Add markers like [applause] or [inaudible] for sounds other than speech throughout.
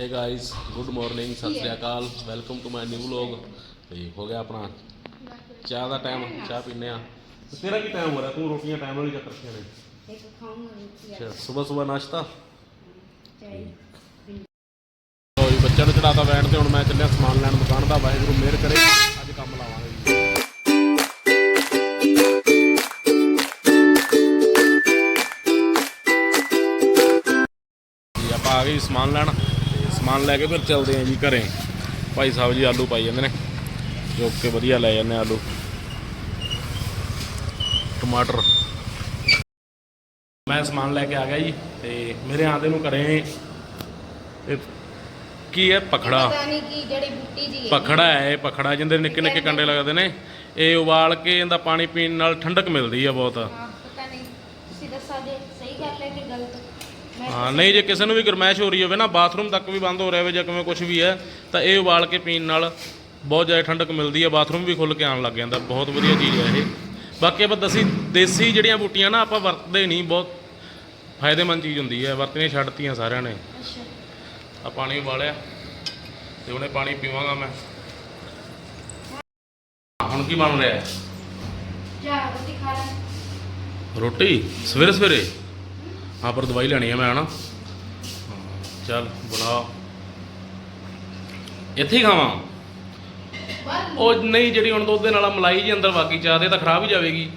Hey guys good morning ਸਤਿ ਸ੍ਰੀ ਅਕਾਲ welcome to my new vlog ਤੇ ਹੋ ਗਿਆ ਆਪਣਾ ਚਾਹ ਦਾ ਟਾਈਮ ਚਾਹ ਪੀਨੇ ਆ ਤੇਰਾ ਕੀ ਟਾਈਮ ਹੋ ਰਿਹਾ? ਤੂੰ ਰੋਟੀਆਂ ਟਾਈਮ ਨਾਲ ਹੀ ਚੱਕ ਰੱਖੀਆਂ ਨੇ ਇੱਕ ਖਾਊਂਗਾ ਰੋਟੀ ਅੱਛਾ ਸਵੇਰ ਸਵੇਰ ਨਾਸ਼ਤਾ? ਚਾਹੀ। ਲੋ ਜੀ ਬੱਚਿਆਂ ਨੂੰ ਚੜਾਤਾ ਬੈਠ ਤੇ ਹੁਣ ਮੈਂ ਚੱਲਿਆ ਸਮਾਨ ਲੈਣ ਦੁਕਾਨ ਦਾ ਵਾਹਿਗੁਰੂ ਮਿਹਰ ਕਰੇ ਅੱਜ ਕੰਮ ਲਾਵਾਂਗੇ। ਜੀ ਆ ਜੀ ਸਮਾਨ ਲੈਣ। ਸਮਾਨ ਲੈ ਕੇ ਫਿਰ ਚੱਲਦੇ ਆਂ ਜੀ ਘਰੇ। ਭਾਈ ਸਾਹਿਬ ਜੀ ਆਲੂ ਪਾਈ ਜਾਂਦੇ ਨੇ। ਜੋ ਕਿ ਵਧੀਆ ਲੈ ਜਾਂਦੇ ਆਲੂ। ਟਮਾਟਰ। ਮੈਂ ਸਮਾਨ ਲੈ ਕੇ ਆ ਗਿਆ ਜੀ ਤੇ ਮੇਰੇ ਆਂਦੇ ਨੂੰ ਘਰੇ। ਇਹ ਕੀ ਹੈ? ਪਖੜਾ। ਪਤਾ ਨਹੀਂ ਕੀ ਜੜੀ ਬੂਟੀ ਜੀ ਹੈ। ਪਖੜਾ ਹੈ ਇਹ ਪਖੜਾ ਜਿੰਦੇ ਨਿੱਕੇ ਨਿੱਕੇ ਕੰਡੇ ਲੱਗਦੇ ਨੇ। ਇਹ ਉਬਾਲ ਕੇ ਇਹਦਾ ਪਾਣੀ ਪੀਣ ਨਾਲ ਠੰਡਕ ਮਿਲਦੀ ਹੈ ਬਹੁਤ ਹਾਂ ਪਤਾ ਨਹੀਂ ਤੁਸੀਂ ਦੱਸੋ ਜੇ ਸਹੀ ਗੱਲ ਹੈ ਕਿ ਗਲਤ ਮੈਂ ਹਾਂ ਨਹੀਂ ਜੇ ਕਿਸੇ ਨੂੰ ਵੀ ਗਰਮੈਸ਼ ਹੋ ਰਹੀ ਹੋਵੇ ਨਾ ਬਾਥਰੂਮ ਤੱਕ ਵੀ ਬੰਦ ਹੋ ਰਿਹਾ ਹੋਵੇ ਜਾਂ ਕਿਵੇਂ ਕੁਝ ਵੀ ਹੈ ਤਾਂ ਇਹ ਉਬਾਲ ਕੇ ਪੀਣ ਨਾਲ ਬਹੁਤ ਜ਼ਿਆਦਾ ਠੰਡਕ ਮਿਲਦੀ ਹੈ ਬਾਥਰੂਮ ਵੀ ਖੁੱਲ ਕੇ ਆਉਣ ਲੱਗ ਜਾਂਦਾ ਬਹੁਤ ਵਧੀਆ ਚੀਜ਼ ਹੈ ਇਹ। ਬਾਕੀ ਆਪਾਂ ਦਸੀ ਦੇਸੀ ਜਿਹੜੀਆਂ ਬੂਟੀਆਂ ਨਾ ਆਪਾਂ ਵਰਤਦੇ ਨਹੀਂ ਬਹੁਤ ਫਾਇਦੇਮੰਦ ਚੀਜ਼ ਹੁੰਦੀ ਹੈ ਵਰਤਣੀਆਂ ਛੱਡਤੀਆਂ ਸਾਰਿਆਂ ਨੇ। ਅੱਛਾ। ਆ ਪਾਣੀ ਉਬਾਲਿਆ ਤੇ ਉਹਨੇ ਪਾਣੀ ਪੀਵਾਂਗਾ ਮੈਂ। ਹੁਣ ਕੀ ਬਣ ਰਿਹਾ ਹੈ? ਜਾ ਰੋਟੀ ਖਾ ਲੈ। ਰੋਟੀ? ਸਵੇਰੇ ਸਵੇਰੇ ਹਾਂ ਪਰ ਦਵਾਈ ਲੈਣੀ ਹੈ ਮੈਂ ਹਨਾ। ਚੱਲ ਬਣਾ ਇੱਥੇ ਹੀ ਖਾਵਾਂ? ਉਹ ਨਹੀਂ ਜਿਹੜੀ ਹੁਣ ਦੁੱਧ ਦੇ ਨਾਲ ਮਲਾਈ ਜੀ ਅੰਦਰ ਵਾਗੀ ਚਾਹ ਦੇ ਤਾਂ ਖਰਾਬ ਹੀ ਜਾਵੇਗੀ।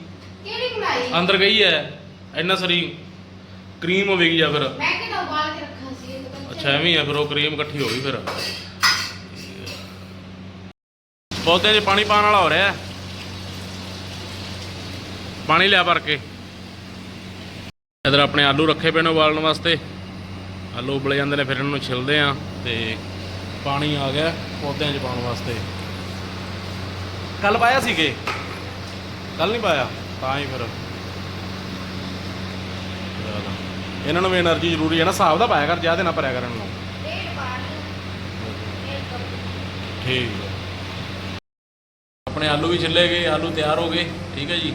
ਕਿਹੜੀ ਬਣਾਈ ਅੰਦਰ ਗਈ ਹੈ ਇੰਨਾ ਸਰੀ ਕਰੀਮ ਹੋਵੇਗੀ ਜਾਂ ਫਿਰ। ਮੈਂ ਕਿਹਦਾ ਉਬਾਲ ਕੇ ਰੱਖਾ ਸੀ ਇਹ ਤਾਂ ਕੱਚਾ ਅੱਛਾ ਐਵੇਂ ਆ ਫਿਰ ਉਹ ਕਰੀਮ ਇਕੱਠੀ ਹੋ ਗਈ ਫਿਰ। ਪੌਦਿਆਂ 'ਚ ਪਾਣੀ ਪਾਣ ਵਾਲਾ ਹੋ ਰਿਹਾ। ਪਾਣੀ ਲਿਆ ਭਰ ਕੇ। ਇਧਰ ਆਪਣੇ ਆਲੂ ਰੱਖੇ ਪਏ ਨੇ ਉਬਾਲਣ ਵਾਸਤੇ। ਆਲੂ ਉਬਲੇ ਜਾਂਦੇ ਨੇ, ਫਿਰ ਇਹਨਾਂ ਨੂੰ ਛਿਲਦੇ ਆ ਤੇ ਪਾਣੀ ਆ ਗਿਆ ਪੌਦਿਆਂ 'ਚ ਪਾਉਣ ਵਾਸਤੇ। ਕੱਲ ਪਾਇਆ ਸੀਗੇ? ਕੱਲ ਨਹੀਂ ਪਾਇਆ? ਤਾਂ ਹੀ ਫਿਰ। ਇਹਨਾਂ ਨੂੰ ਵੀ એનર્ਜੀ ਜ਼ਰੂਰੀ ਹੈ ਨਾ, ਹਿਸਾਬ ਦਾ ਪਾਇਆ ਕਰ, ਜ਼ਿਆਦਾ ਨਾ ਭਰਿਆ ਕਰਨ ਨੂੰ। ਠੀਕ ਆਪਣੇ ਆਲੂ ਵੀ ਛਿੱਲੇ ਗਏ, ਆਲੂ ਤਿਆਰ ਹੋ ਗਏ, ਠੀਕ ਹੈ ਜੀ।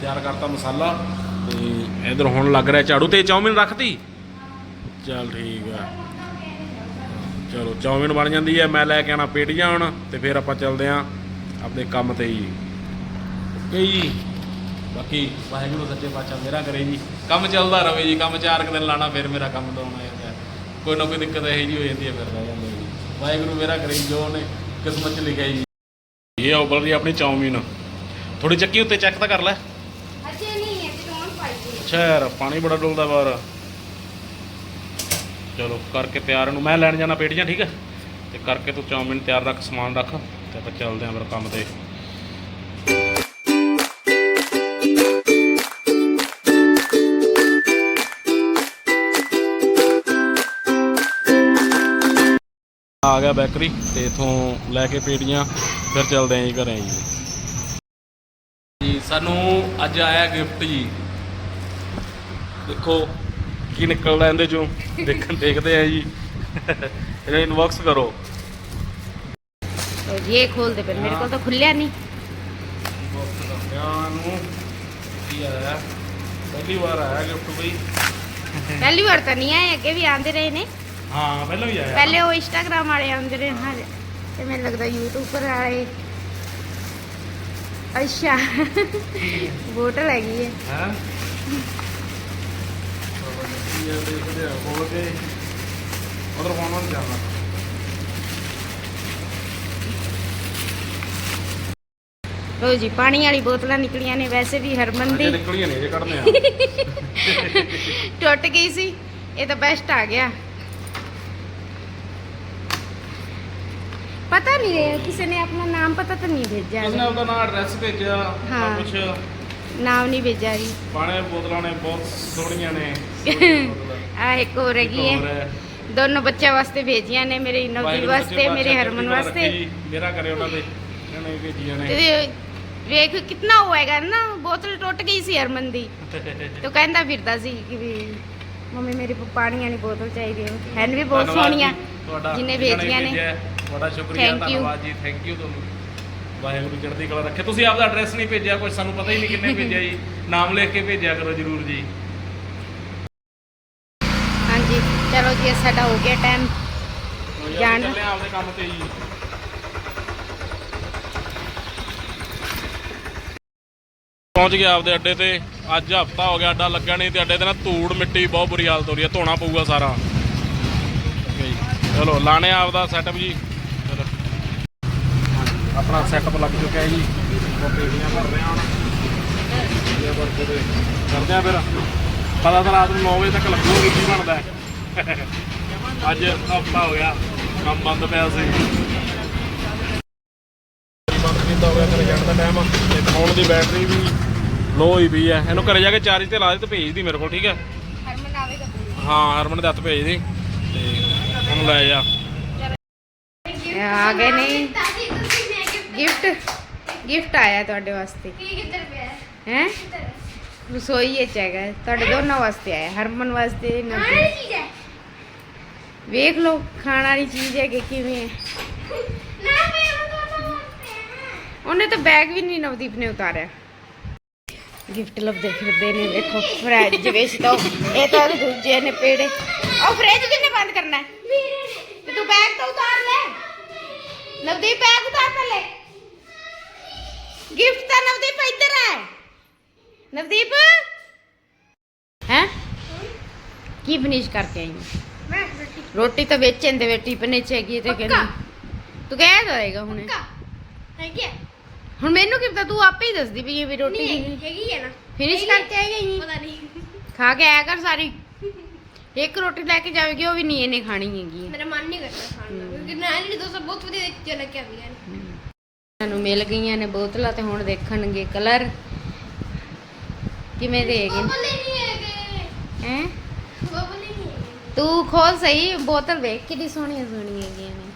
ਤਿਆਰ ਕਰਤਾ ਮਸਾਲਾ। ਤੇ ਇਧਰ ਹੁਣ ਲੱਗ ਰਿਹਾ ਝਾੜੂ ਤੇ ਚੌਮਿਨ ਰੱਖਤੀ। ਚੱਲ ਠੀਕ ਆ। ਚਲੋ ਚੌਮਿਨ ਬਣ ਜਾਂਦੀ ਹੈ ਮੈਂ ਲੈ ਕੇ ਆਣਾ ਪੇਟੀਆਂ ਹੁਣ ਤੇ ਫਿਰ ਆਪਾਂ ਚੱਲਦੇ ਆਂ ਆਪਣੇ ਕੰਮ ਤੇ ਜੀ। ਓਕੇ ਜੀ। ਬਾਕੀ ਵਾਹਿਗੁਰੂ ਸੱਚੇ ਪਾਤਸ਼ਾਹ ਮੇਰਾ ਕਰੇ ਜੀ। ਕੰਮ ਚੱਲਦਾ ਰਵੇ ਜੀ, ਕੰਮ ਚਾਰ ਕੁ ਦਿਨ ਲਾਣਾ ਫਿਰ ਮੇਰਾ ਕੰਮ ਤਾਂ ਆਉਣਾ ਜਾਂਦਾ ਕੋਈ ਨਾ ਕੋਈ ਦਿੱਕਤ ਇਹੋ ਜੀ ਹੋ ਜਾਂਦੀ ਹੈ, ਫਿਰ ਰਹਿ ਜਾਂਦੇ ਜੀ। ਵਾਹਿਗੁਰੂ ਮੇਰਾ ਕਰੇ ਜੋ ਉਹਨੇ ਕਿਸਮਤ 'ਚ ਲਿਖਿਆ ਜੀ। ਇਹ ਉਬਲ ਰਹੀ ਆਪਣੀ ਚੌਮੀਨ। ਥੋੜੀ ਚੱਕੀ ਉੱਤੇ ਚੈੱਕ ਤਾਂ ਕਰ ਲੈ ਅਜੇ ਨਹੀਂ ਹੈ ਕਿ ਕੌਣ ਪਾਈ ਸੀ ਅੱਛਾ ਯਾਰ ਪਾਣੀ ਬੜਾ ਡੁੱਲਦਾ ਬਾਹਰ। ਚਲੋ, ਕਰਕੇ ਤਿਆਰ ਨੂੰ ਮੈਂ ਲੈਣ ਜਾਣਾ ਪੇਟੀਆਂ, ਠੀਕ ਹੈ ਤੇ ਕਰਕੇ ਤੂੰ ਚੌਮਿਨ ਤਿਆਰ ਰੱਖ, ਸਮਾਨ ਰੱਖ, ਤੇ ਆਪਾਂ ਚੱਲਦੇ ਆਂ ਫਿਰ ਕੰਮ ਤੇ। ਆ ਗਿਆ ਬੈਕਰੀ, ਤੇ ਇਥੋਂ ਲੈ ਕੇ ਪੇਟੀਆਂ, ਫਿਰ ਚੱਲਦੇ ਆਂ ਜੀ ਘਰੇ ਜੀ। ਜੀ, ਸਾਨੂੰ ਅੱਜ ਆਇਆ ਗਿਫਟ ਜੀ। ਦੇਖੋ ਕੀ ਨਿਕਲਦਾ ਇਹਦੇ ਚੋਂ। ਦੇਖਣ ਦੇਖਦੇ ਆ ਜੀ। ਇਹਨੂੰ ਇਨਬਾਕਸ ਕਰੋ। ਜੀ ਇਹ ਖੋਲਦੇ ਪਰ ਮੇਰੇ ਕੋਲ ਤਾਂ ਖੁੱਲਿਆ ਨਹੀਂ। ਪਹਿਲੀ ਵਾਰ ਤਾਂ ਨਹੀਂ ਆਏ ਅੱਗੇ ਵੀ ਆਂਦੇ ਰਹੇ ਨੇ। ਹਾਂ ਪਹਿਲਾਂ ਵੀ ਆਇਆ। ਪਹਿਲੇ ਉਹ ਇੰਸਟਾਗ੍ਰam ਵਾਲੇ ਆਉਂਦੇ ਰਹੇ ਹਾਂ ਤੇ ਮੈਨੂੰ ਲੱਗਦਾ YouTube ਪਰ ਆਏ ਅੱਛਾ। ਬੋਟਲ ਹੈਗੀ ਹੈ। ਹਾਂ? ਜੇ ਦੇਖਦੇ ਆ ਕੇ ਉਧਰ ਹੋਣ ਨੂੰ ਜਾਣਾ। ਲੋ ਜੀ ਪਾਣੀ ਵਾਲੀ ਬੋਤਲਾਂ ਨਿਕਲੀਆਂ ਨੇ ਵੈਸੇ ਵੀ ਹਰਮਨ ਦੀ। ਨਿਕਲੀਆਂ ਨੇ ਜੇ ਕੱਢਨੇ ਆ। [laughs] ਟੁੱਟ ਗਈ ਸੀ ਇਹ ਤਾਂ ਬੈਸਟ ਆ ਗਿਆ। ਪਤਾ ਨਹੀਂ ਰਿਹਾ ਕਿਸੇ ਨੇ ਆਪਣਾ ਨਾਮ ਪਤਾ ਤਾਂ ਨਹੀਂ ਭੇਜਿਆ ਕਿਸਨੇ ਉਹਦਾ ਨਾਮ ਐਡਰੈਸ ਭੇਜਿਆ ਨਾ ਕੁਛ। ਨਾਮ ਨਹੀਂ ਭੇਜਿਆ ਜੀ। ਪਾਣੀ ਬੋਤਲਾਂ ਨੇ ਬਹੁਤ ਸੋਹਣੀਆਂ ਨੇ। [laughs] ਆ ਇੱਕ ਹੋਰ ਹੈਗੀ ਹੈ। ਦੋਨੋਂ ਬੱਚਿਆਂ ਵਾਸਤੇ ਭੇਜੀਆਂ ਨੇ ਮੇਰੇ ਇਨੋਵੀ ਵਾਸਤੇ ਮੇਰੇ ਹਰਮਨ ਵਾਸਤੇ। ਮੇਰਾ ਕਰੇ ਉਹਨਾਂ ਦੇ ਇਹਨਾਂ ਨੇ ਭੇਜੀਆਂ ਨੇ। ਵੇਖ ਕਿੰਨਾ ਹੋਏਗਾ ਨਾ ਬੋਤਲ ਟੁੱਟ ਗਈ ਸੀ ਹਰਮਨ ਦੀ। ਤੋ ਕਹਿੰਦਾ ਫਿਰਦਾ ਸੀ ਕਿ ਵੀ ਮੰਮੀ ਮੇਰੇ ਪਾਣੀ ਵਾਲੀ ਬੋਤਲ ਚਾਹੀਦੀ ਹੈ। ਹੈਨ ਵੀ ਬਹੁਤ ਸੋਹਣੀਆਂ ਜਿਨੇ ਭੇਜੀਆਂ ਨੇ। ਬੜਾ ਸ਼ੁਕਰੀਆ ਧੰਨਵਾਦ ਜੀ ਥੈਂਕ ਯੂ ਤੁਹਾਨੂੰ। ਵਾਹਿਗੁਰੂ ਚੜ੍ਹਦੀ ਕਲਾ ਰੱਖੇ। ਤੁਸੀਂ ਆਪਦਾ ਐਡਰੈਸ ਨਹੀਂ ਭੇਜਿਆ ਕੋਈ ਸਾਨੂੰ ਪਤਾ ਹੀ ਨਹੀਂ ਕਿੰਨੇ ਭੇਜਿਆ ਜੀ। ਨਾਮ ਲਿਖ ਕੇ ਭੇਜਿਆ ਕਰੋ ਜਰੂਰ ਜੀ। ਹਾਂਜੀ ਚਲੋ ਜੀ ਸਾਡਾ ਹੋ ਗਿਆ ਟਾਈਮ ਜਾਣ ਚੱਲੇ ਆਪਦੇ ਕੰਮ ਤੇ ਜੀ। ਪਹੁੰਚ ਗਿਆ ਆਪਦੇ ਅੱਡੇ ਤੇ। ਅੱਜ ਹਫਤਾ ਹੋ ਗਿਆ ਅੱਡਾ ਲੱਗਿਆ ਨਹੀਂ ਤੇ ਅੱਡੇ ਤੇ ਨਾ ਧੂੜ ਮਿੱਟੀ ਬਹੁਤ ਬੁਰੀ ਹਾਲਤ ਹੋ ਰਹੀ ਹੈ। ਧੋਣਾ ਪਊਗਾ ਸਾਰਾ। ਚਲੋ ਲਾਣੇ ਆਪਦਾ ਸੈਟਅਪ ਜੀ। ਆਪਣਾ ਸੈਟਅਪ ਲੱਗ ਚੁੱਕਿਆ ਹੈ ਜੀ ਪੇਟੀਆਂ ਭਰ ਰਹੇ ਹਾਂ ਕਰਦੇ ਆ ਫਿਰ। ਪਤਾ ਤਾਂ ਰਾਤ ਨੂੰ 9 ਵਜੇ ਤੱਕ ਲੱਗੂਗਾ ਵੀ ਕੀ ਬਣਦਾ ਹੈ। ਅੱਜ ਹਫਤਾ ਹੋ ਗਿਆ ਕੰਮ ਬੰਦ ਪਿਆ ਸੀ। ਬੰਦ ਕੀਤਾ ਹੋ ਗਿਆ ਘਰੇ ਜਾਣ ਦਾ ਟਾਈਮ ਤੇ ਫੋਨ ਦੀ ਬੈਟਰੀ ਵੀ ਲੋ ਹੋਈ ਪਈ ਹੈ ਇਹਨੂੰ ਘਰੇ ਜਾ ਕੇ ਚਾਰਜ ਤੇ ਲਾ ਦੇ ਤੇ ਭੇਜ ਦੀ ਮੇਰੇ ਕੋਲ ਠੀਕ ਹੈ ਹਰਮਨ ਆਵੇਗਾ ਹਾਂ ਹਰਮਨ ਦੇ ਹੱਥ ਭੇਜ ਦੀ ਤੇ ਹੁਣ ਲੈ ਜਾ। ਆ ਗਏ ਨਹੀਂ ਗਿਫਟ ਗਿਫਟ ਆਇਆ ਤੁਹਾਡੇ ਵਾਸਤੇ। ਹੈ? ਰਸੋਈ ਵਿੱਚ ਹੈਗਾ। ਤੁਹਾਡੇ ਦੋਨਾਂ ਵਾਸਤੇ ਆਇਆ। ਹਰਮਨ ਵਾਸਤੇ ਨਵਦੀਪ ਵੇਖ ਲਓ, ਖਾਣ ਵਾਲੀ ਚੀਜ਼ ਹੈ ਕਿ ਕਿਵੇਂ ਹੈ। ਉਹਨੇ ਤਾਂ ਬੈਗ ਵੀ ਨਹੀਂ ਨਵਦੀਪ ਨੇ ਉਤਾਰਿਆ। ਗਿਫਟ ਲੱਭਦੇ ਫਿਰਦੇ ਨੇ ਦੇਖੋ ਫਰਿੱਜ ਵਿੱਚ ਤਾਂ ਇਹ ਤਾਂ ਦੂਜੇ ਨੇ ਪੇੜੇ। ਉਹ ਫਰਿੱਜ ਕਿੰਨੇ ਬੰਦ ਕਰਨਾ ਹੈ? ਤੇ ਤੂੰ ਬੈਗ ਤਾਂ ਉਤਾਰ ਲੈ। ਨਵਦੀਪ ਬੈਗ ਉਤਾਰ ਪਹਿਲੇ। ਗਿਫਟ ਤਾਂ ਨਵਦੀਪ ਇੱਧਰ ਹੈ ਨਵਦੀਪ? ਹੈ? ਕੀ ਫਿਨਿਸ਼ ਕਰਕੇ ਆਈ ਹੈ? ਰੋਟੀ ਤਾਂ ਵੇਚਣ ਦੇ ਵੇਟੀ ਪਨੇ ਚ ਹੈਗੀ ਹੈ ਤੇ ਕਹਿੰਦੀ ਤੂੰ ਕਹਿ ਦਏਗਾ ਹੁਣੇ। ਹੁਣ ਮੈਨੂੰ ਕੀ ਪਤਾ ਤੂੰ ਆਪੇ ਹੀ ਦੱਸਦੀ ਵੀ ਇਹ ਵੀ ਰੋਟੀ ਫਿਨਿਸ਼ ਕਰਕੇ ਆਈ ਗਈ ਖਾ ਕੇ ਆਇਆ ਕਰ ਸਾਰੀ। ਇੱਕ ਰੋਟੀ ਲੈ ਕੇ ਜਾਵੇਗੀ ਉਹ ਵੀ ਨਹੀਂ ਇਹਨੇ ਖਾਣੀ ਹੈਗੀ ਹੈ। ਮੇਰਾ ਮਨ ਨਹੀਂ ਕਰਦਾ ਖਾਣ ਦਾ ਕਿਉਂਕਿ ਨਾਲ ਹੀ ਦੋਸਤ ਬਹੁਤ ਵਧੀਆ ਦੇਖ ਕੇ ਲੱਗਿਆ ਵੀ ਹਨ ਸਾਨੂੰ ਮਿਲ ਗਈਆਂ ਨੇ ਬੋਤਲਾਂ ਤੇ ਹੁਣ ਦੇਖਣਗੇ ਕਲਰ। ਕਿਵੇਂ ਦੇ ਹੈਗੇ ਹੀ ਨਹੀਂ ਹੈਗੇ। ਹੈ? ਹੀ ਨਹੀਂ ਹੈਗੇ ਤੂੰ ਖੋਲ ਸਹੀ ਬੋਤਲ ਵੇਖ ਕਿੰਨੀ ਸੋਹਣੀਆਂ ਸੋਹਣੀਆਂ ਹੈਗੀਆਂ ਨੇ।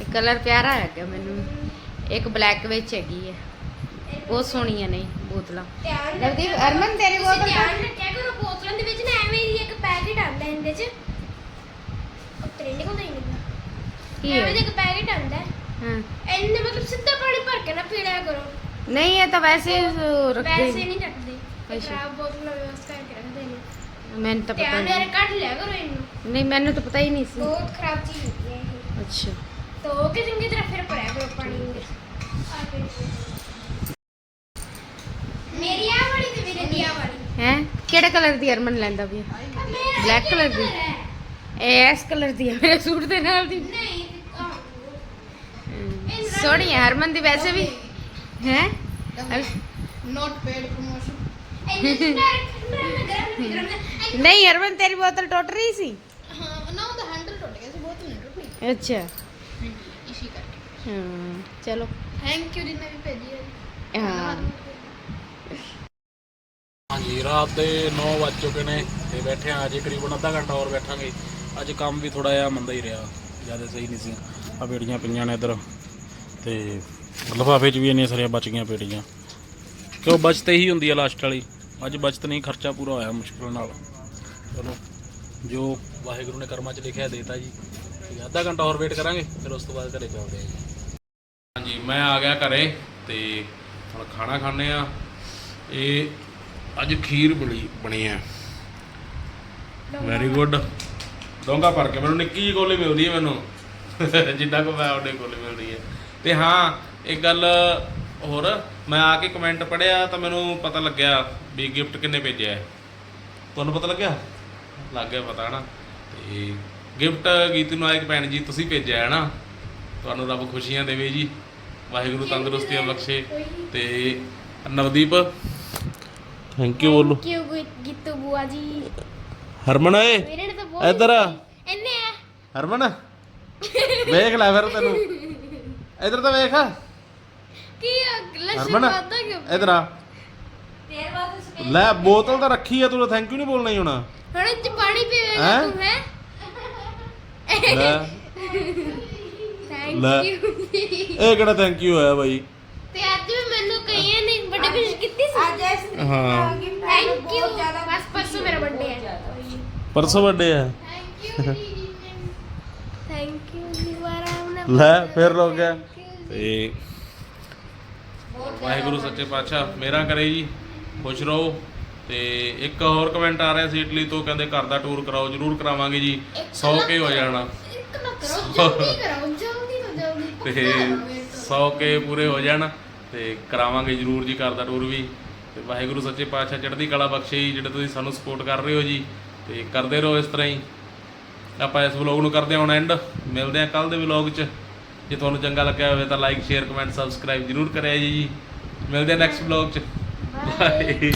ਇਹ ਕਲਰ ਪਿਆਰਾ ਹੈਗਾ ਮੈਨੂੰ। ਇੱਕ ਬਲੈਕ ਵਿੱਚ ਹੈਗੀ ਹੈ ਬਹੁਤ ਸੋਹਣੀਆਂ ਨੇ ਬੋਤਲਾਂ। ਨਵਦੀਪ ਅਰਮਨ ਤੇਰੀ ਬੋਤਲ ਧਿਆਨ ਰੱਖਿਆ ਕਰੋ ਬੋਤਲਾਂ ਦੇ ਵਿੱਚ ਨਾ ਐਵੇਂ ਹੀ ਇੱਕ ਪੈਕੇਟ ਆਉਂਦਾ ਇਹਦੇ ਚ। ਟ੍ਰੈਂਡਿੰਗ ਹੁੰਦਾ ਹੀ ਨਹੀਂ ਕੀ ਐਵੇਂ ਦਾ ਹੈ ਇੱਕ ਪੈਕੇਟ ਆਉਂਦਾ। ਹੈ। ਹਾਂ ਇਹਨੇ ਮਤਲਬ ਸਿੱਧਾ ਪਾਣੀ ਭਰ ਕੇ ਨਾ ਪੀ ਲਿਆ ਕਰੋ। ਨਹੀਂ ਇਹ ਤਾਂ ਵੈਸੇ ਰੱਖਦੇ ਵੈਸੇ ਨਹੀਂ ਰੱਖਦੇ। ਅੱਛਾ। ਖਰਾਬ ਬੋਤਲਾਂ ਵਿਵਸਥਾ ਕਰਕੇ ਰੱਖਦੇ ਨੇ। ਮੈਨੂੰ ਤਾਂ ਪਤਾ ਧਿਆਨ ਨਾਲ ਨਹੀਂ। ਕੱਢ ਲਿਆ ਕਰੋ ਇਹਨੂੰ। ਨਹੀਂ ਮੈਨੂੰ ਤਾਂ ਪਤਾ ਹੀ ਨਹੀਂ ਸੀ। ਬਹੁਤ ਖਰਾਬ ਚੀਜ਼ ਹੁੰਦੀ ਹੈ ਇਹ। ਅੱਛਾ। ਧੋ ਕੇ ਚੰਗੀ ਤਰ੍ਹਾਂ ਫਿਰ ਭਰਿਆ ਕਰੋ ਪਾਣੀ ਵਿੱਚ ਮੇਰੀ ਆ ਵਾਲੀ ਤੇ ਮੇਰੇ ਦੀ ਆ ਵਾਲੀ। ਹੈ? ਕਿਹੜੇ ਕਲਰ ਦੀ ਅਰਮਨ ਲੈਂਦਾ ਵੀ Black color ਦੀ? ਇਹ ਇਸ ਕਲਰ ਦੀ ਹੈ ਮੇਰੇ ਸੂਟ ਦੇ ਨਾਲ ਦੀ। ਨਹੀਂ ਹਮ, ਸੋਹਣੀ ਹੈ ਹਰਮਨ ਦੀ ਵੈਸੇ ਵੀ। ਹੈ? Not paid promotion. ਨਹੀਂ ਹਰਮਨ, ਤੇਰੀ ਬੋਤਲ ਟੁੱਟ ਰਹੀ ਸੀ? ਹਾਂ ਨਾ ਉਹਦਾ ਹੈਂਡਲ ਟੁੱਟ ਗਿਆ ਸੀ ਬਹੁਤ ਨਹੀਂ ਟੁੱਟੀ ਅੱਛਾ। ਇਸੀ ਕਰਕੇ ਹਾਂ ਚਲੋ। ਥੈਂਕ ਯੂ ਜਿੰਨੇ ਵੀ ਭੇਜੀ ਹੈ। ਹਾਂ ਹਾਂਜੀ, ਰਾਤ ਦੇ 9 ਵੱਜ ਚੁੱਕੇ ਨੇ ਤੇ ਬੈਠੇ ਆ ਅਜੇ ਕਰੀਬਨ ਅੱਧਾ ਘੰਟਾ ਹੋਰ ਬੈਠਾਂਗੇ। ਅੱਜ ਕੰਮ ਵੀ ਥੋੜਾ ਜਿਹਾ ਮੰਦਾ ਹੀ ਰਿਹਾ, ਜ਼ਿਆਦਾ ਸਹੀ ਨਹੀਂ ਸੀ। ਆ ਪੇਟੀਆਂ ਪਈਆਂ ਨੇ ਇੱਧਰ ਤੇ ਲਫ਼ਾਫ਼ੇ 'ਚ ਵੀ ਇੰਨੀਆਂ ਸਾਰੀਆਂ ਬਚ ਗਈਆਂ ਪੇਟੀਆਂ ਕਿਉਂ ਬਚਤ ਹੀ ਹੁੰਦੀ ਆ ਲਾਸਟ ਵਾਲੀ। ਅੱਜ ਬਚਤ ਨਹੀਂ, ਖਰਚਾ ਪੂਰਾ ਹੋਇਆ ਮੁਸ਼ਕਲ ਨਾਲ। ਚਲੋ, ਜੋ ਵਾਹਿਗੁਰੂ ਨੇ ਕਰਮਾਂ 'ਚ ਲਿਖਿਆ, ਦੇਤਾ ਜੀ। ਅੱਧਾ ਘੰਟਾ ਹੋਰ ਵੇਟ ਕਰਾਂਗੇ, ਫਿਰ ਉਸ ਤੋਂ ਬਾਅਦ ਘਰੇ ਚੱਲਦੇ ਹਾਂ ਜੀ। ਹਾਂਜੀ, ਮੈਂ ਆ ਗਿਆ ਘਰੇ ਤੇ ਹੁਣ ਖਾਣਾ ਖਾਣੇ ਆ। ਇਹ ਅੱਜ ਖੀਰ ਬਣੀ ਬਣੀ ਹੈ ਵੈਰੀ ਗੁੱਡ ਡੋਂਗਾ ਭਰ ਕੇ, ਮੈਨੂੰ ਨਿੱਕੀ ਜਿਹੀ ਗੋਲੀ ਮਿਲਦੀ ਹੈ ਮੈਨੂੰ। ਜਿੱਦਾਂ ਕੋ ਮੈਂ ਉਹਦੇ ਗੋਲੀ ਮਿਲਦੀ ਹੈ ਤੇ ਹਾਂ, ਇੱਕ ਗੱਲ ਹੋਰ ਮੈਂ ਆ ਕੇ ਕਮੈਂਟ ਪੜਿਆ ਤਾਂ ਮੈਨੂੰ ਪਤਾ ਲੱਗਿਆ ਵੀ ਗਿਫਟ ਕਿੰਨੇ ਭੇਜਿਆ ਹੈ ਤੁਹਾਨੂੰ ਪਤਾ ਲੱਗਿਆ? ਲੱਗ ਗਿਆ ਪਤਾ ਨਾ ਤੇ ਗਿਫਟ ਗੀਤੂ ਨਾਇਕ ਭੈਣ ਜੀ ਤੁਸੀਂ ਭੇਜਿਆ ਹੈ ਨਾ ਤੁਹਾਨੂੰ ਰੱਬ ਖੁਸ਼ੀਆਂ ਦੇਵੇ ਜੀ। ਵਾਹਿਗੁਰੂ ਤੰਦਰੁਸਤੀਆਂ ਬਖਸ਼ੇ। ਤੇ ਨਵਦੀਪ। ਥੈਂਕ ਯੂ ਬੋਲੋ ਕਿਉਂ ਗੀਤੂ ਬੁਆ ਜੀ। ਹਰਮਨ ਏ ਇੱਧਰ। ਇੰਨੇ ਆ। ਹਰਮਨ ਵੇਖ ਲੈ ਫਿਰ ਤੈਨੂੰ। [laughs] ਇਧਰ ਤਾਂ ਵੇਖ। ਕੀ ਲੱਛਣ ਹਰਮਨ ਵਾਦਾ ਕਿਉਂ ਇਧਰ ਆ। ਤੇਰੇ ਵਾਸਤੇ ਲੈ ਬੋਤਲ ਤਾਂ ਰੱਖੀ ਆ ਤੂੰ ਥੈਂਕ ਯੂ ਨਹੀਂ ਬੋਲਣਾ ਹੀ ਹੁਣ। ਹੁਣ ਇਹ ਚ ਪਾਣੀ ਪੀਵੇਗਾ ਹੈਂ? ਤੂੰ ਹੈ? ਲੈ। ਲੈ। ਥੈਂਕ ਯੂ ਇਹ ਕਿਹੜਾ ਥੈਂਕ ਯੂ ਹੋਇਆ ਬਾਈ? ਤੇ ਅੱਜ ਵੀ ਮੈਨੂੰ ਕਹੀਏ ਨਹੀਂ ਬੜੇ ਖੁਸ਼ ਕੀਤੀ ਸੀ? ਅੱਜ ਹਾਂ। ਥੈਂਕ ਯੂ ਬਸ ਪਰਸੋਂ ਮੇਰਾ ਬਰਥਡੇ ਹੈ। ਪਰਸੋਂ ਵੱਡੇ ਆ ਥੈਂਕ ਯੂ ਥੈਂਕ ਯੂ ਦੁਬਾਰਾ ਉਹਨਾਂ ਲੈ ਫਿਰ ਰੁਕ ਗਿਆ ਤੇ ਵਾਹਿਗੁਰੂ ਸੱਚੇ ਪਾਤਸ਼ਾਹ ਮੇਰਾ ਕਰੇ ਜੀ ਖੁਸ਼ ਰਹੋ ਤੇ ਇੱਕ ਹੋਰ ਕਮੈਂਟ ਆ ਰਿਹਾ ਸੀ ਇਟਲੀ ਤੋਂ ਕਹਿੰਦੇ ਘਰ ਦਾ ਟੂਰ ਕਰਾਓ ਜਰੂਰ ਕਰਾਵਾਂਗੇ ਜੀ। 100 ਕੇ ਹੋ ਜਾਣਾ। ਇੱਕ ਨਾ ਕਰੋ ਜਲਦੀ ਕਰੋ ਜਲਦੀ ਤੋਂ ਜਲਦੀ ਤੇ 100 ਕੇ ਪੂਰੇ ਹੋ ਜਾਣ ਤੇ ਕਰਾਵਾਂਗੇ ਜਰੂਰ ਜੀ ਘਰ ਦਾ ਟੂਰ ਵੀ। ਤੇ ਵਾਹਿਗੁਰੂ ਸੱਚੇ ਪਾਤਸ਼ਾਹ ਚੜ੍ਹਦੀ ਕਲਾ ਬਖਸ਼ੇ ਜੀ ਜਿਹੜੇ ਤੁਸੀਂ ਸਾਨੂੰ ਸਪੋਰਟ ਕਰ ਰਹੇ ਹੋ ਜੀ। ਤੇ ਕਰਦੇ ਰਹੋ ਇਸ ਤਰ੍ਹਾਂ ਹੀ। ਆਪਾਂ ਇਸ ਵਲੌਗ ਨੂੰ ਕਰਦੇ ਹਾਂ ਹੁਣ ਐਂਡ ਮਿਲਦੇ ਹਾਂ ਕੱਲ ਦੇ ਵਲੌਗ 'ਚ। ਜੇ ਤੁਹਾਨੂੰ ਚੰਗਾ ਲੱਗਿਆ ਹੋਵੇ ਤਾਂ ਲਾਈਕ ਸ਼ੇਅਰ ਕਮੈਂਟ ਸਬਸਕ੍ਰਾਈਬ ਜਰੂਰ ਕਰਿਆ ਜੀ। ਮਿਲਦੇ ਹਾਂ ਨੈਕਸਟ ਵਲੌਗ 'ਚ। ਬਾਏ